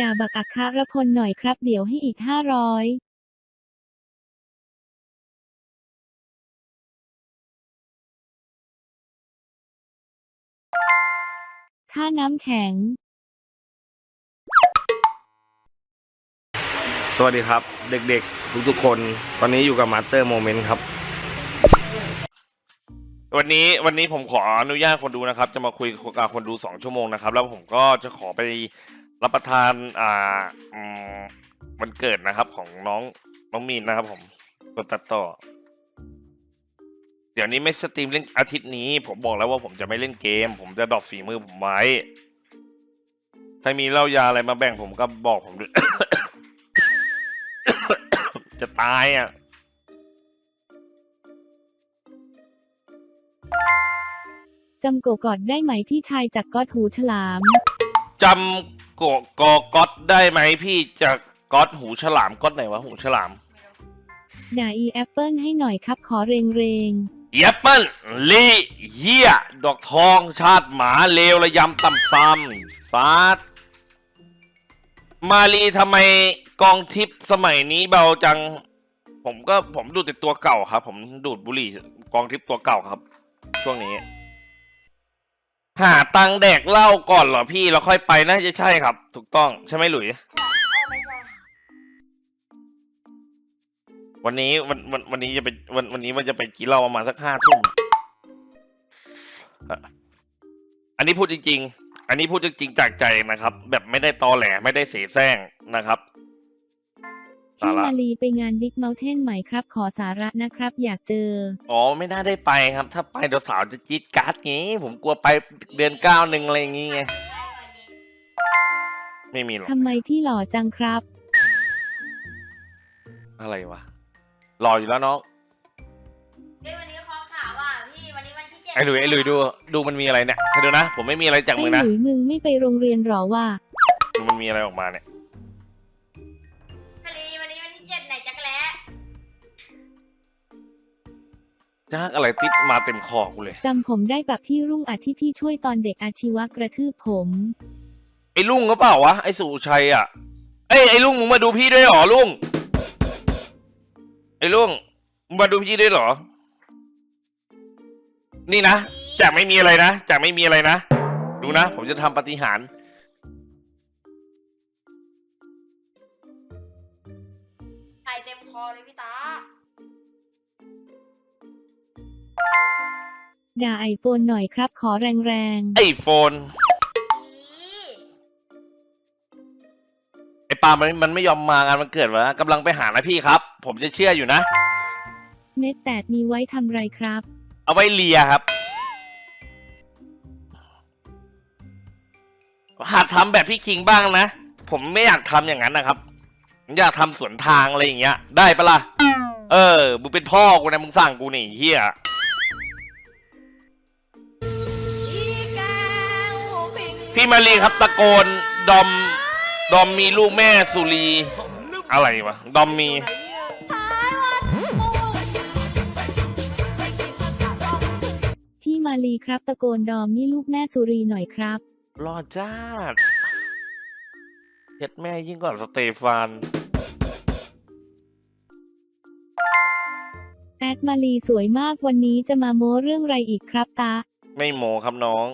ด่าบักอัคารพลหน่อยครับ เดี๋ยวให้อีกห้าร้อยค่าน้ำแข็ง สวัสดีครับ เด็กๆ ทุกๆคน ตอนนี้อยู่กับมาสเตอร์โมเมนต์ครับ วันนี้วันนี้ผมขออนุญาตคนดูนะครับ จะมาคุยกับคนดูสองชั่วโมงนะครับ แล้วผมก็จะขอไป รับประทานอ่าอืมวันเกิดนะครับ ของน้องน้องมีนนะครับ ผมกดตัดต่อ เดี๋ยวนี้ไม่สตรีมเล่นอาทิตย์นี้ ผมบอกแล้วว่าผมจะไม่เล่นเกม ผมจะดรอปฝีมือผมไว้ถ้ามีเหล้ายาอะไรมาแบ่งผมก็บอกผมด้วยจะตายอะจำโกกอดได้ไหมพี่ชายจากก๊อตหูฉลามจำโกกอก๊อตได้ไหมพี่จากก๊อตหูฉลามก๊อตไหนวะหูฉลามด่าอีแอปเปิลให้หน่อยครับขอเรงเรงเยปเปิลลีเฮียดอกทองชาติหมาเลวระยำต่ำซ้ำฟาดมาลีทำไมกองทิปสมัยนี้เบาจัง ผมก็ผมดูดแต่ตัวเก่าครับ ผมดูดบุหรี่กองทิปตัวเก่าครับ ช่วงนี้ หาตังค์แดกเหล้าก่อนเหรอพี่แล้วค่อยไปน่าจะใช่ครับ ถูกต้องใช่ไหมหลุยวันนี้วันวันวันนี้จะไปวันวันนี้ว่าจะไปกินเหล้าประมาณสักห้าทุ่มอะอันนี้พูดจริง ๆ อันนี้พูดจริงๆจากใจนะครับ แบบไม่ได้ตอแหลไม่ได้เสแสร้งนะครับๆพี่ สาระ มาลีไปงานบิ๊กเม t เทนไหมครับ ขอสาระนะครับ อยากเจอ อ๋อไม่น่าได้ไปครับ ถ้าไปเดี๋ยวสาวจะจี๊ดการ์ดงี้ ผมกลัวไปเดือนเก้าหนึ่งอะไรอย่างงี้ไงไม่มีหรอก ทำไมพี่หล่อจังครับ อะไรวะรออยู่แล้วน้องเฮ้ยวันนี้คอข่าวว่ะพี่วันนี้วันที่เจ็ดไอ้หลุยไอ้หลุยดูดูมันมีอะไรเนี่ยให้ดูนะ ผมไม่มีอะไรจากไอ้มึงหนะลุยมึงไม่ไปโรงเรียนหรอว่าดูมันมีอะไรออกมาเนี่ย จ้ากอะไรติดมาเต็มคอกูเลย จำผมได้แบบพี่รุ่งอาที่พี่ช่วยตอนเด็กอาชีวะกระทืบผม ไอ้ลุงก็เปล่าวะ ไอ้สุชัยอะ เอ้ยไอ้ลุงมึงมาดูพี่ด้วยเหรอลุง ไอ้ลุงมึงมาดูพี่ด้วยเหรอ นี่นะจากไม่มีอะไรนะจากไม่มีอะไรนะ ดูนะ ผมจะทำปาฏิหารย์ไข่เต็มคอเลยพี่ตา ด่าไอโฟนหน่อยครับขอแรงไอ้โฟนอีไอ้ปาล์มมันมันไม่ยอมมางานมันเกิดวะกำลังไปหานะพี่ครับ ผมจะเชื่ออยู่นะ ๆ เม็ดแตดมีไว้ทำไรครับ เอาไว้เลียครับหากทำแบบพี่คิงบ้างนะ ผมไม่อยากทำอย่างนั้นนะครับผมอยากทำสวนทางอะไรอย่างเงี้ย ได้ปะล่ะ เออ มึงเป็นพ่อกูนะ มึงสั่งกูนี่ไอ้เฮีย พี่มารีครับตะโกนดอมดอมมีลูกแม่สุรี อะไรวะ ดอมมี พี่มาลีครับตะโกนดอมนี่ลูกแม่สุรีหน่อยครับ รอจ้าดเฮ็ดแม่ยิ่งกว่าสเตฟาน แอดมาลีสวยมากวันนี้จะมาโม้เรื่องไรอีกครับตา ไม่โมครับน้อง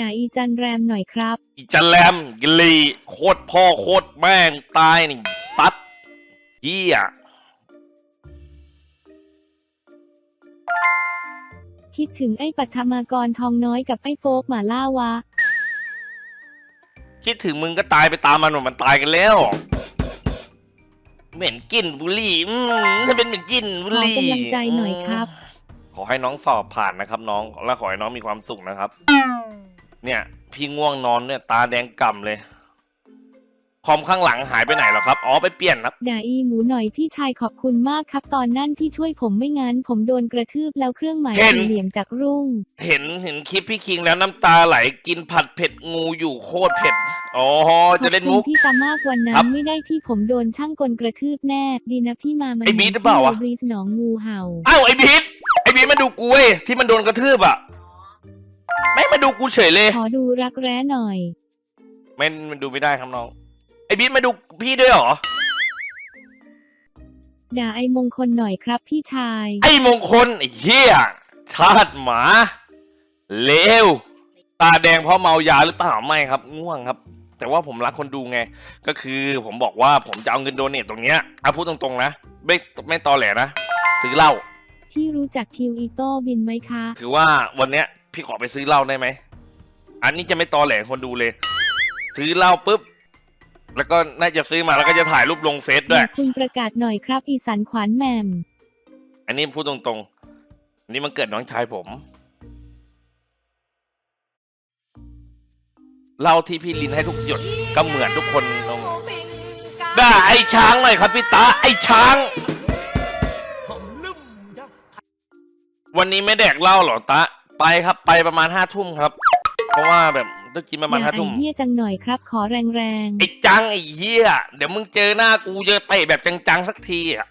ด่าอีจันแรมหน่อยครับ อีจันแรมกิลีโคตรพ่อโคตรแม่งตายนี่ตัดเฮียคิดถึงไอ้ปัทมากรทองน้อยกับไอ้โฟกหมาล่าวะ คิดถึงมึงก็ตายไปตามมันหมดมันตายกันแล้ว เหม็นกลินบุหรี่อืมถ้าเป็นเหม็นกลินบุขหอรี่กำลังใจหน่อยครับ ขอให้น้องสอบผ่านนะครับ น้องและขอให้น้องมีความสุขนะครับ เนี่ย พี่ง่วงนอนเนี่ย ตาแดงก่ำเลย คอมข้างหลังหายไปไหนแล้วครับ อ๋อไปเปลี่ยนครับด่าอีหมูหน่อยพี่ชายขอบคุณมากครับ ตอนนั่นที่ช่วยผมไม่งั้นผมโดนกระทืบแล้วเครื่องหมายเห็นสี่เหลี่ยมจากรุ่ง เห็นเห็นคลิปพี่คิงแล้วน้ำตาไหลกินผัดเผ็ดงูอยู่โคตรเผ็ด อ๋อขจะอบเล่นคุมุณกพี่ตามากวันนั้ครันบไม่ได้พี่ผมโดนช่างกลกระทืบแน่ ดีนะพี่มามันไอ้บีทหรือเปล่าวะบรีสหนองงูเห่า อ้าวไอ้พีทไอ้พีทมาดูกูเว้ยที่มันโดนกระทืบอะ ไม่มาดูกูเฉยเลย ขอดูรักแร้หน่อย ไม่มันดูไม่ได้ครับน้อง ไอ้บิ๊ดมาดูพี่ด้วยเหรอ ด่าไอ้มงคลหน่อยครับพี่ชาย ไอ้มงคลไอ้เหี้ยชาติหมา เลว ตาแดงเพราะเมายาหรือเปล่าไม่ครับ ง่วงครับ แต่ว่าผมรักคนดูไง ก็คือผมบอกว่าผมจะเอาเงินโดเนทตรงเนี้ยเอาพูดตรงๆนะ ไม่ไม่ตอแหลนะ ซื้อเหล้าที่รู้จักคิวอีโต้บินไหมคะคือว่าวันเนี้ย พี่ขอไปซื้อเหล้าได้ไหม อันนี้จะไม่ตอแหลคนดูเลย ซื้อเหล้าปุ๊บ แล้วก็น่าจะซื้อมาแล้วก็จะถ่ายรูปลงเฟซด้วย คุณประกาศหน่อยครับ อีสันขวานแหม่มอันนี้พูดตรงๆอันนี้มันเกิดน้องชายผม เหล้าที่พี่ลินให้ทุกหยดก็เหมือนทุกคนตรงได้ไอ้ช้างหน่อยครับพี่ตาไอ้ช้าง วันนี้ไม่แดกเหล้าเหรอตา ไปครับไปประมาณห้าทุ่มครับ เพราะว่าแบบต้องกินประมาณด่าห้าไอ้ทุ่มเหี้ยจังหน่อยครับ ขอแรงแรงไอ้จังไอ้เหี้ยเดี๋ยวมึงเจอหน้ากูเจอเตะแบบจังๆสักทีอะ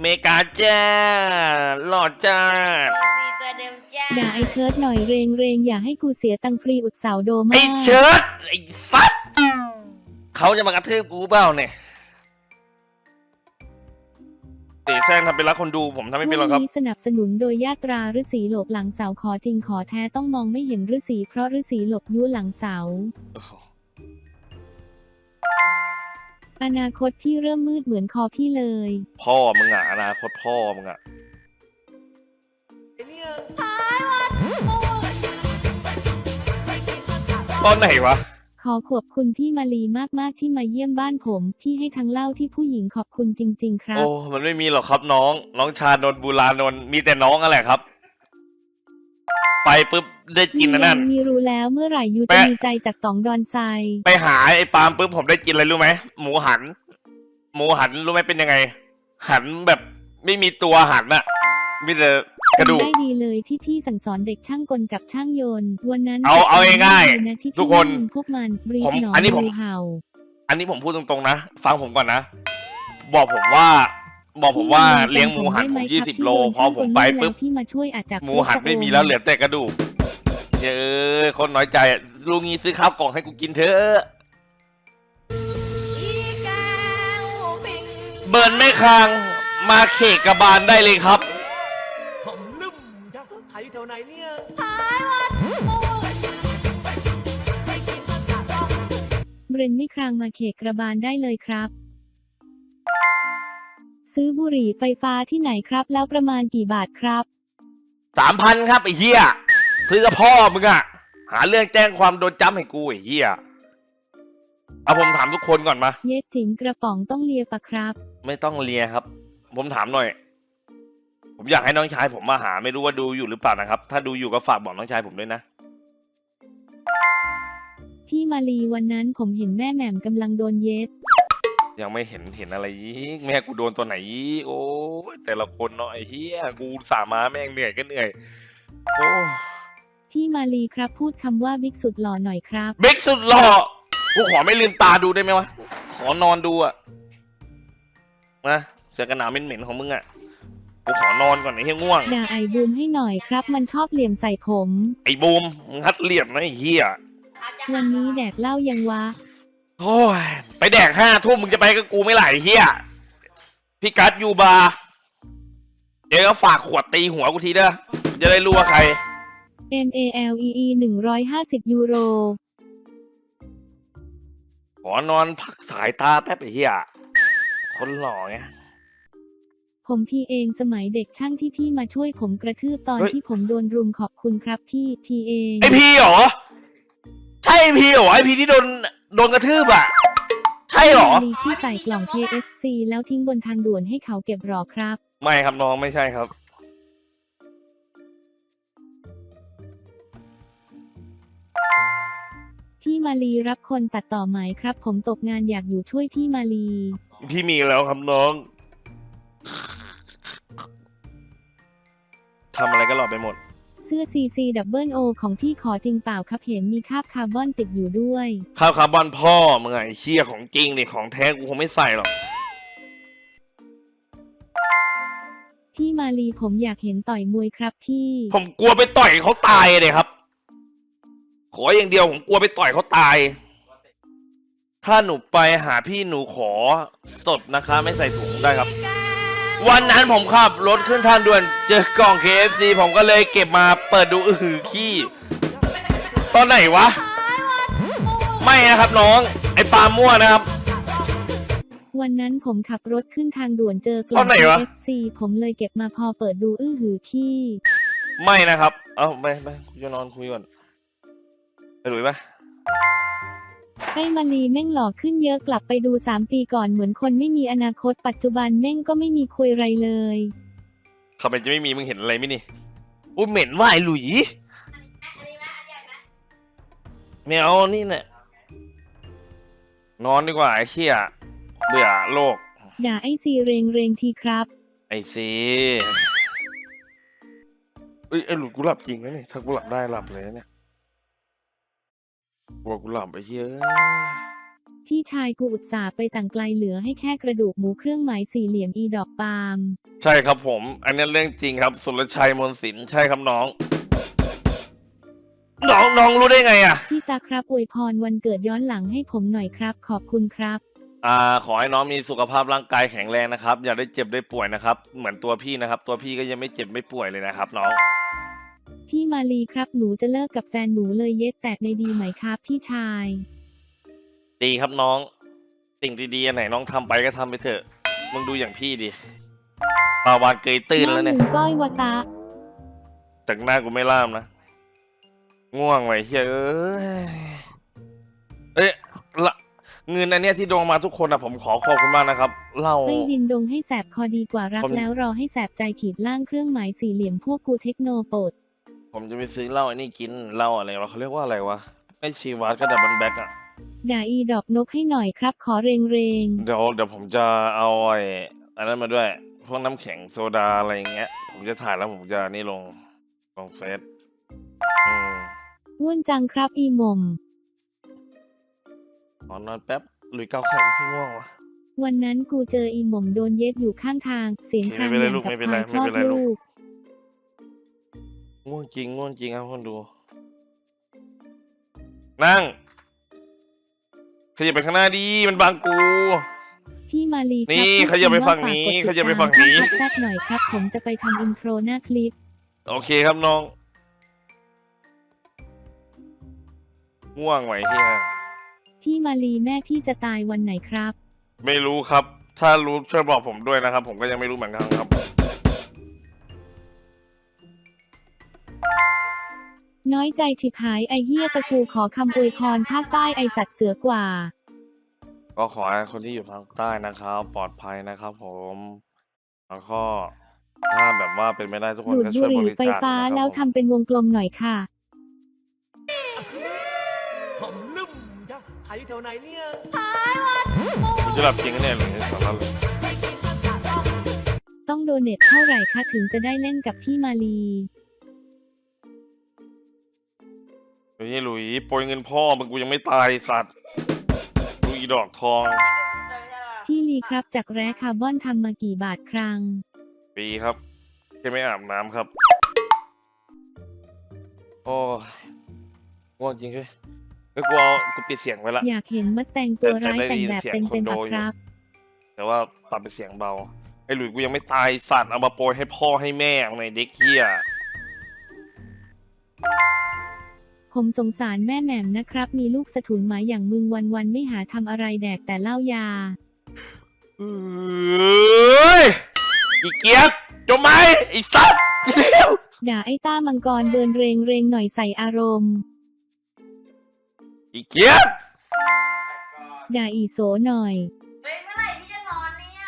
เมกาจ้าหลอดจ้ามีตัวเดิมจ้าๆด่าไอ้เชิดหน่อยเรงเรงอย่าให้กูเสียตังค์ฟรีอุดเสาโดมาไอ้เชิดไอ้ฟัดเขาจะมากระทืบกูเปล่าเนี่ยเตะแซงทำเป็นรักคนดูผมทำไม่เป็นหรอกครับช่วงนี้สนับสนุนโดยญาตราฤาษีหลบหลังเสาขอจริงขอแท้ต้องมองไม่เห็นฤาษีเพราะฤาษีหลบยุหลังเสา อนาคตพี่เริ่มมืดเหมือนคอพี่เลย พ่อมึงอะอนาคตพ่อมึงอะตอนไหนวะ ขอขอบคุณพี่มาลีมากๆที่มาเยี่ยมบ้านผม พี่ให้ทั้งเหล่าที่ผู้หญิงขอบคุณจริง ๆ ครับ โอ้ มันไม่มีหรอกครับน้อง น้องชานนท์บูรานนท์มีแต่น้องอะไรครับ ไปปุ๊บได้กินอันนั่น มีรู้แล้วเมื่อไหร่ยูจะแปะ มีใจจากต๋องดอนไซไปหาไอ้ปาล์มปุ๊บผมได้กินอะไรรู้ไหมหมูหัน หมูหันรู้ไหมเป็นยังไง หันแบบไม่มีตัวหันอะมีแต่ กระดูก ได้ดีเลยที่พี่สั่งสอนเด็กช่างกลกับช่างยนต์วันนั้นเอาเอาง่ายๆเลยนะที่พี่ทุกคนยิงพวกมันบรีผมหนอนอันนี้ผม งูเห่าอันนี้ผมพูดตรงๆนะ ฟังผมก่อนนะ บอกผมว่า บอกผมว่าเลี้ยงหมูหันผมยี่สิบโล พอผมไปปุ๊บ พี่มาช่วยอาจจะหมูหันไม่มีแล้วเหลือแต่กระดูกเย้ยคนน้อยใจอะลุงงี้ซื้อข้าวกล่องให้กูกินเถอะเบิร์นไม่คางมาเขกกระบาลได้เลยครับ วไหนเนี่ย เบรนไม่ครางมาเขกกระบาลได้เลยครับ ซื้อบุหรี่ไฟฟ้าที่ไหนครับ แล้วประมาณกี่บาทครับ สามพันครับไอ้เหี้ยซื้อกับพ่อมึงอะหาเรื่องแจ้งความโดนจ้ำให้กูไอ้เหี้ยเอาผมถามทุกคนก่อนมา เย็ดจิ๋มกระป๋องต้องเลียปะครับ ไม่ต้องเลียครับ ผมถามหน่อย ผมอยากให้น้องชายผมมาหาไม่รู้ว่าดูอยู่หรือเปล่านะครับ ถ้าดูอยู่ก็ฝากบอกน้องชายผมด้วยนะ พี่มาลีวันนั้นผมเห็นแม่แหม่มกำลังโดนเย็ด ยังไม่เห็นเห็นอะไรอีกแม่กูโดนตัวไหนอีกโอ้ยแต่ละคนเนาะไอ้เหี้ยกูสามาแม่งเหนื่อยก็เหนื่อยโอ้พี่มาลีครับพูดคำว่าบิ๊กสุดหล่อหน่อยครับ บิ๊กสุดหล่อกูขอไม่ลืมตาดูได้ไหมวะขอนอนดูอะนะเสื้อกันหนาวเหม็นๆของมึงอะ กูขอนอนก่อนไอ้เหี้ยง่วง ด่าไอบูมให้หน่อยครับ มันชอบเหลี่ยมใส่ผม ไอ้บูมมึงฮัดเหลี่ยมนะไอ้เหี้ยวันนี้แดกเหล้ายังวะ โอ้ยไปแดกห้าทุ่มมึงจะไปกับกูไม่ไหลเฮียพี่กัดยูบาร์เดี๋ยวก็ฝากขวดตีหัวกูทีเด้อจะได้รู้ว่าใคร M A L E E หนึ่งร้อยห้าสิบยูโร ขอนอนพักสายตาแป๊บไอ้เฮียคนหล่อไง ผมพี่เองสมัยเด็กช่างที่พี่มาช่วยผมกระทืบตอนเฮ้ย ที่ผมโดนรุมขอบคุณครับพี่พี่เอง ไอพีเหรอ ใช่ไอพีเหรอไอพีที่โดนโดนกระทืบอะ ใช่เหรอพี่มาลีที่ใส่กล่อง KFC แล้วทิ้งบนทางด่วนให้เขาเก็บหรอครับ ไม่ครับน้องไม่ใช่ครับ พี่มาลีรับคนตัดต่อไหมครับ ผมตกงานอยากอยู่ช่วยพี่มาลี พี่มีแล้วครับน้อง ทำอะไรก็หลอดไปหมด เสื้อ CC Double O ของพี่ขอจริงเปล่าครับเห็นมีคราบคาร์บอนติดอยู่ด้วย ข้าวคาร์บอนพ่อมึงไงเชี่ยของจริงดิของแท้กูคงไม่ใส่หรอก พี่มาลีผมอยากเห็นต่อยมวยครับพี่ ผมกลัวไปต่อยเขาตายเลยครับ ขออย่างเดียวผมกลัวไปต่อยเขาตาย ถ้าหนูไปหาพี่หนูขอสดนะคะ ไม่ใส่ถุงได้ครับ วันนั้นผมขับรถขึ้นทางด่วน เจอกล่อง KFC ผมก็เลยเก็บมาเปิดดูอือหือขี้ ตอนไหนวะ ไม่นะครับน้อง ไอปลามั่วนะครับ วันนั้นผมขับรถขึ้นทางด่วนเจอกล่ตออง นไหนวะ FC ผมเลยเก็บมาพอเปิดดูอื้อหือขี้ไม่นะครับ เอาไปไปกูจะนอนคุยก่อนไปหลุยปะ ไอ้มาลีแม่งหล่อขึ้นเยอะกลับไปดู 3 ปีก่อนเหมือนคนไม่มีอนาคตปัจจุบันแม่งก็ไม่มีคุยไรเลยเขาเป็นจะไม่มีมึงเห็นอะไรไหมนี่อุ้ยเหม็นว่ายหลุยอันนี้ไหมอันใหญ่ไหมไม่เอานี่เนี่ยนอนดีกว่าไอ้เชี่ยเบื่อโลก ด่าไอ้ซีเรงเรงทีครับไอ้ซีเอ้ยไอ้หลุยกูหลับจริงนะเนี่ยถ้ากูหลับได้หลับเลยนะเนี่ย กลัวกูหลับไปเชี่ยพี่ชายกูอุตส่าห์ไปต่างไกลเหลือให้แค่กระดูกหมูเครื่องหมายสี่เหลี่ยมอีดอกปาล์มใช่ครับผม อันนี้เรื่องจริงครับสุรชัยมนต์สินใช่ครับน้อง น้องน้องรู้ได้ไงอะ พี่ตาครับอวยพรวันเกิดย้อนหลังให้ผมหน่อยครับ ขอบคุณครับ อ่า ขอให้น้องมีสุขภาพร่างกายแข็งแรงนะครับ อย่าได้เจ็บได้ป่วยนะครับ เหมือนตัวพี่นะครับ ตัวพี่ก็ยังไม่เจ็บไม่ป่วยเลยนะครับ น้อง พี่มาลีครับหนูจะเลิกกับแฟนหนูเลยเย็ดแตกในดีไหมครับพี่ชาย ดีครับน้อง สิ่งดีๆอันไหนน้องทำไปก็ทำไปเถอะ มึงดูอย่างพี่ดิปาวานเกยตื่นแล้วเนี่ยหน้าหมูก้อยวตาจากหน้ากูไม่ล่ามนะ ง่วงไว้เฮ้ยเอ้ยเอ้ยละเงินอันเนี้ยที่โดนมาทุกคนอะผมขอขอบคุณมากนะครับเล่าไปดินดงให้แสบคอดีกว่ารักผม แล้วรอให้แสบใจขีดล่างเครื่องหมายสี่เหลี่ยมพวกกูเทคโนโปด ผมจะไปซื้อเหล้าไอ้นี่กินเหล้าอะไรวะเขาเรียกว่าอะไรวะไม่ชีวัดก็ดับเบิลแบ็กอะด่าอีดอกนกให้หน่อยครับ ขอเรงเรงเดี๋ยวเดี๋ยวผมจะเอาไอ้อันนั้นมาด้วย พวกน้ำแข็งโซดาอะไรอย่างเงี้ย ผมจะถ่ายแล้วผมจะนี่ลงลงเฟซอืมๆวุ่นจังครับอีหมมขอนอนแป๊บหลุยเกาไข่พี่ง่วงวะ วันนั้นกูเจออีหมมโดนเย็ดอยู่ข้างทาง เสียงครางไม่เป็นไรอย่างลูกกับไม่เป็นคไรวายคลอไม่ดเป็นไรลูกลูก ง่วงจริงง่วงจริงครับคนดู นั่งขยับไปข้างหน้าดีมันบังกู พี่มาลีครับนี่พูดขยับไปคำว่าฝั่งนี้ฝากกดติดขยับไปตามฝั่งนี้ช่อแซดหน่อยครับ ผมจะไปทำอินโทรหน้าคลิป โอเคครับน้องง่วงไหวที่พี่มาลีแม่พี่จะตายวันไหนครับ ไม่รู้ครับ ถ้ารู้ช่วยบอกผมด้วยนะครับ ผมก็ยังไม่รู้เหมือนกันครับ น้อยใจฉิบหายไอเฮียตะกูขอคำอวยพรภาคใต้ไอสัตว์เสือกว่า ก็ขอให้คนที่อยู่ทางใต้นะครับ ปลอดภัยนะครับผมแล้วก็ถ้าแบบว่าเป็นไม่ได้ทุกคนดูดก็บุช่วยหบรี่ริไฟจาคฟ้านะครับแล้วผมทำเป็นวงกลมหน่อยค่ะ ผมลืมจ้ะใครอยู่แถวไหนเนี่ยจะหลับจริงกันเนี่ยหรือสาระเลยต้องโดเนทเท่าไหร่คะถึงจะได้เล่นกับพี่มาลี เฮ้ยหลุยโปรยเงินพ่อมึงกูยังไม่ตายสัตว์ดูอีดอกทองพี่ลีครับจากแร้คาร์บอนทำมากี่บาทครั้ง ปีครับแค่ไม่อาบน้ำครับ โอ้ยง่วงจริงเฮ้ยก็กูเอากูปิดเสียงไว้ละอยากเห็นมัสแตงตัวร้ายแต่แต่งได้ยินแบบเสียงเต็มคเต็นมโดอะอยู่ครับ แต่ว่าตัดเป็นเสียงเบาไอ้หลุยกูยังไม่ตายสัตว์เอามาโปรยให้พ่อให้แม่เอาในเด็กเฮีย ผมสงสารแม่แหม่มนะครับ มีลูกสะถุนหมาอย่างมึงวันๆไม่หาทำอะไรแดกแต่เหล้ายา เอ้ยอีเกียบจมไหมไอ้สัตว์เร็วด่าไอ้ต้ามังกรเบินเรงเรงหน่อยใส่อารมณ์ อีเกียบด่าอีโสหน่อย เฮ้ยเมื่อไหร่พี่จะนอนเนี่ย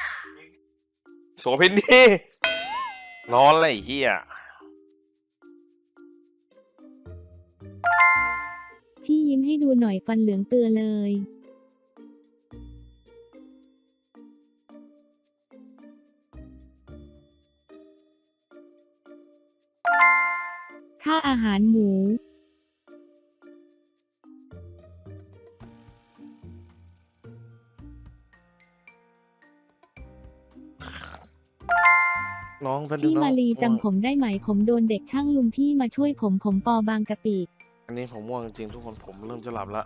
โสเพนนี่นอนอะไรไอ้เฮีย พี่ยิ้มให้ดูหน่อยฟันเหลืองเตือเลยค่าอาหารหมู น้องเป็นพี่น้องมาลีจำผมได้ไหมผมโดนเด็กช่างลุมพี่มาช่วยผมผมปอบางกะปิ อันนี้ผมง่วงจริงๆทุกคนผมเริ่มจะหลับละ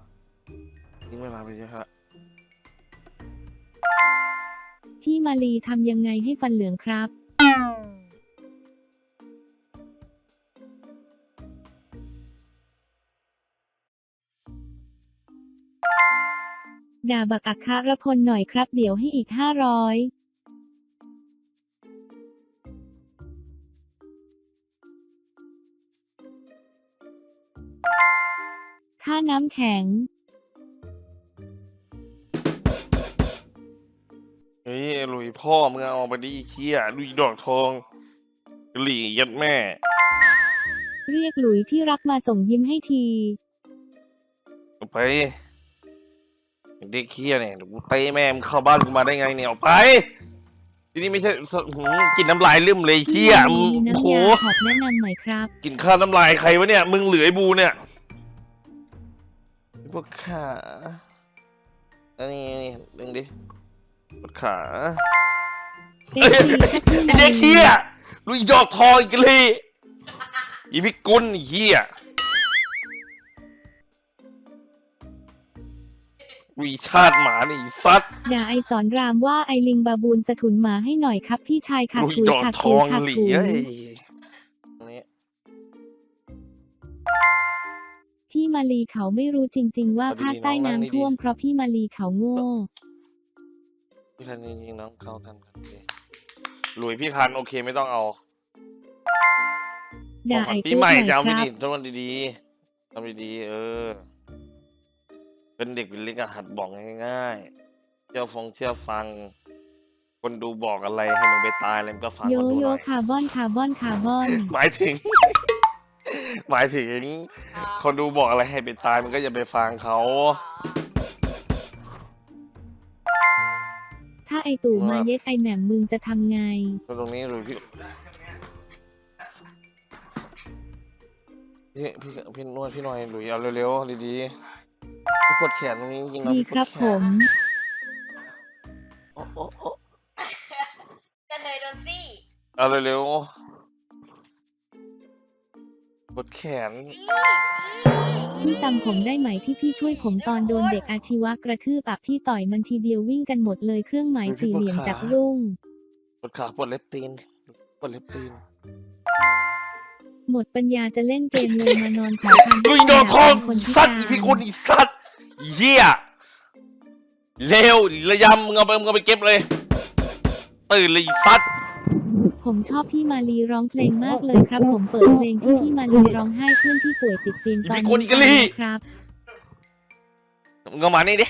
ทิ้งเวลาไปเยอะละพี่มาลีทำยังไงให้ฟันเหลืองครับ ด่าบักอัคคารพลหน่อยครับ เดี๋ยวให้อีกห้าร้อย ค่าน้ำแข็ง เฮ้ยหลุยพ่อมึงเอาไปดิเคี้ยลุยดอกทองหลี่ยัดแม่ เรียกหลุยที่รักมาส่งยิ้มให้ที เอาไปเด็กเคี้ยเนี่ยเดี๋ยวกูเตะแม่มึงเข้าบ้านกูมาได้ไงเนี่ยเอาไปที่นี่ไม่ใช่สหืมกินน้ำลายลืมเลยเคี้ยมีมึงน้ำโหยาขอบแนะนำหน่อยครับ กินข้าวน้ำลายใครวะเนี่ย มึงเหลือไอ้บูเนี่ย พวกขาอันนี้นี่ดึงดิปวดขาเอ็กซ์ทีไอเด็กเฮียลุยดอกทองอีกเลยอีพิกุลไอ้เฮียวีชาติหมานี่ซัดด่าไอสอนรามว่าไอลิงบาบูนสะทุนหมาให้หน่อยครับพี่ชายขาดลุยถุยดอกขาดทถุอยงขาดหลีถุยเอ้ พี่มาลีเขาไม่รู้จริง ๆ ว่าภาคใต้น้ำท่วมเพราะพี่มาลีเขาโง่ พี่คันจริงๆน้องเข้าทันกันโอเคหลุยพี่คันโอเคไม่ต้องเอาด่าไอปีตู้ใหหม่น่อยจะเอาคไม่รับ ดีต้องดีๆทำดีๆเออ เป็นเด็กเป็นเล็กอะหัดบอกง่ายๆเชื่อฟงเชื่อฟัง คนดูบอกอะไรให้มึงไปตายอะไรมึงก็ฟังโยคนดูหโย่น่อยคาร์บอนคาร์บอนคาร์บอน หมายถึง หมายถึงคนดูบอกอะไรให้ไปตายมันก็อย่าไปฟังเขา ถ้าไอตู่มาเย็ดไอแหม่มมึงจะทำไง ตรงนี้หรือพี่พี่พี่พี่นวดพี่หน่อยหรือเอาเร็วๆดีๆพี่ปวดแขนตรงนี้จริงๆนะดีพี่ปควรัดบแขผนม โอ้โอ้โอ้กระเทยโดนซี่เอาเร็วๆ ปวดแขน พี่จำผมได้ไหมที่พี่ช่วยผมตอนโดนเด็กอาชีวะกระทืบอะพี่ต่อยมันทีเดียววิ่งกันหมดเลยเครื่องหมายสี่เหลี่ยมจากรุ่ง ปวดขาปวดเล็บตีน ปวดเล็บตีน หมดปัญญาจะเล่นเกมเลยมานอนขอทางลุยดอกทองคนพิสักาตว์อีรพี่คนอีสัตว์เหี้ยเร็วระยำมึงเอาไปมึงเอาไปเก็บเลยตื่นเลยอีสัตว์ ผมชอบพี่มาลีร้องเพลงมากเลยครับ ผมเปิดเพลงที่พี่มาลีร้องไห้เพื่อนที่ป่วยติดเตียงตอนนี้ฟังนะครับมึงเอามานี่ดิ